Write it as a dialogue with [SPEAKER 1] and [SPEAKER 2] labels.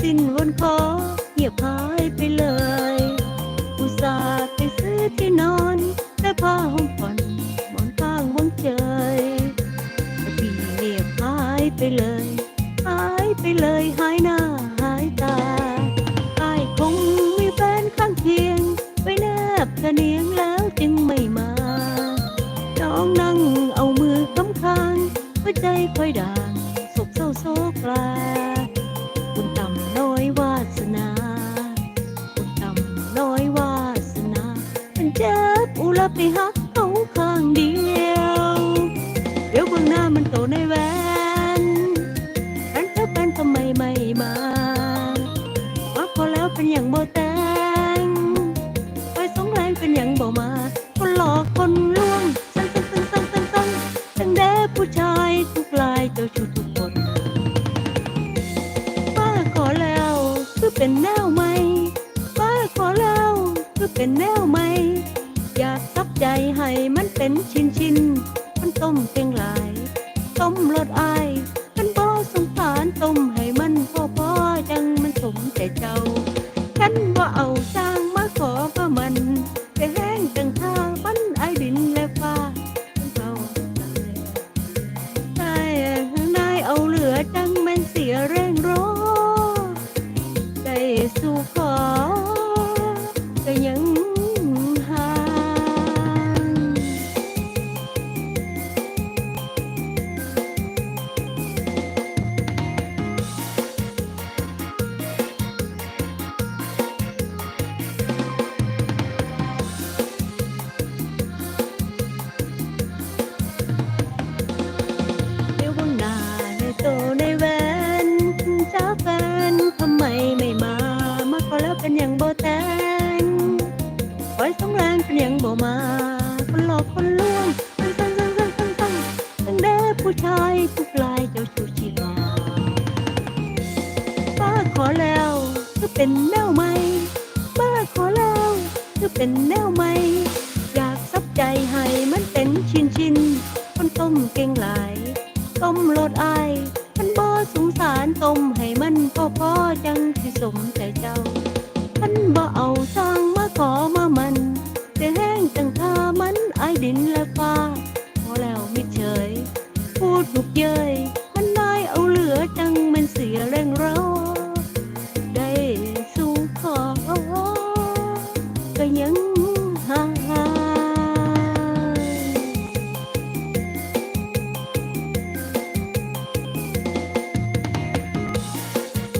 [SPEAKER 1] สิ้นวนขอเงียบหายไปเลย อุตส่าห์ไปซื้อที่นอนและผ้าห่มผ่อนหมอนข้างวงเจยปีเงียบหายไปเลย หายไปเลยหายหน้าหายตาอายคงมีแฟนข้างเคียงไปแนบกระเนียงแล้วจึงไม่มาน้องนั่งเอามือคำคางหัวใจคอยด่างศกเศร้าโศกลา วาสนาบุญต่ำน้อยวาสนา มันเจ็บอุลไปหักเขาข้างเดียว เดี๋ยวเบื้องหน้ามันโตในแวนแฟนเธอเป็นทำไมไม่มามาพอแล้วเป็นอย่างโบแตงไปสงแรงเป็นอย่างบ่มาคนหลอกคนลวงตั้งตั้งตั้งตั้งตั้งตั้งแด่ผู้ชายทุกลายเจ้าชู้ทุก เป็นแนวใหม่ป้าขอแล้วคือเป็นแนวใหม่ อยากซับใจให้มันเป็นชิ้นชิ้นมันต้มเพียงหลาย ต้มรสอายมันบ่สงสารต้มให้มันพอพอๆจังมันสมใจเจ้าฉันว่าเอาสร้างมาขอก็มันจะแห้งจังท่ามันไอดินและฟ้าเราได้นายเอาเหลือจังแม่นเสียแรง เป็นอย่างบ่แต่งคอยสงแรงเป็นอย่างบ่มา คนหลอกคนลวงตั้งตั้งตั้งตั้งตั้งตั้งตั้งแด่ผู้ชายทุกลายเจ้าชู้ชีลาป้าขอแล้วคือเป็นแนวใหม่ป้าขอแล้วคือเป็นแนวใหม่อยากซับใจให้มันเป็นชินชินคนต้มเก่งหลายต้มรสอายมันบ่สงสารต้มให้มันพอพอจังสิสมใจเจ้า ฉันบ่เอาสร้างมาขอมามันจะแห้งจังท่ามันไอดินและฟ้าพอแล้วมิเฉย พูดถูกเย้ยมันนายเอาเหลือจังมันเสียแรงเราได้สู้ขอก็ยัง